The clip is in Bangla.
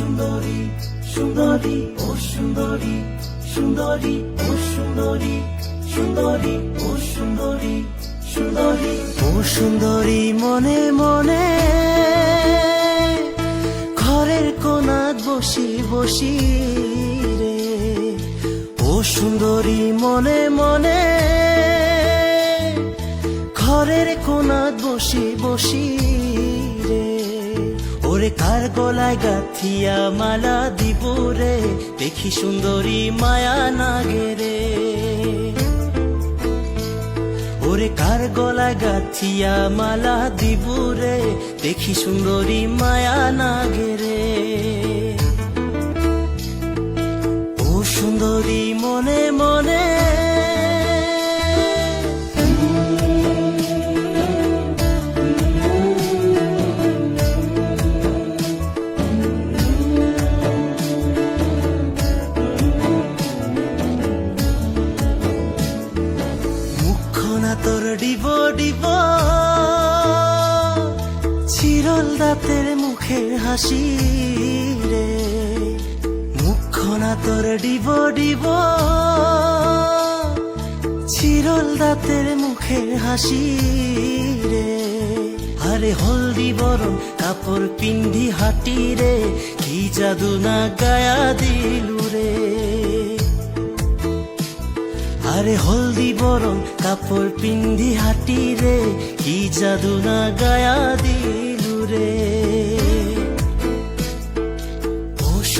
সুন্দরী সুন্দরী, ও সুন্দরী সুন্দরী, ও সুন্দরী সুন্দরী, ও সুন্দরী সুন্দরী, ও সুন্দরী মনে মনে। ঘরের কোনাত বসি বসি রে। ও সুন্দরী মনে মনে। ঘরের কোনাত বসি বসি ওরে কার গলায় গাথিয়া মালা দিব রে? দেখি সুন্দরী মায়া নাগে রে। ওরে কার গলায় গাথিয়া মালা দিব রে? দেখি সুন্দরী মায়া নাগে রে। ও সুন্দরী মনে মনে মুখনা তোর ডিব ডিব। চিরল দাঁতের মুখের হাসি রে। মুখনা তোর ডিব ডিব। চিরল দাঁতের মুখের হাসি রে। আরে হলদি বরণ, কাপড় পিন্ধি হাঁটি রে। কি জাদু না গায়া দিলু আরে হলদি বরণ কাপড় পিন্ধি হাঁটি রে কি জাদু না গায়া দিলু রে।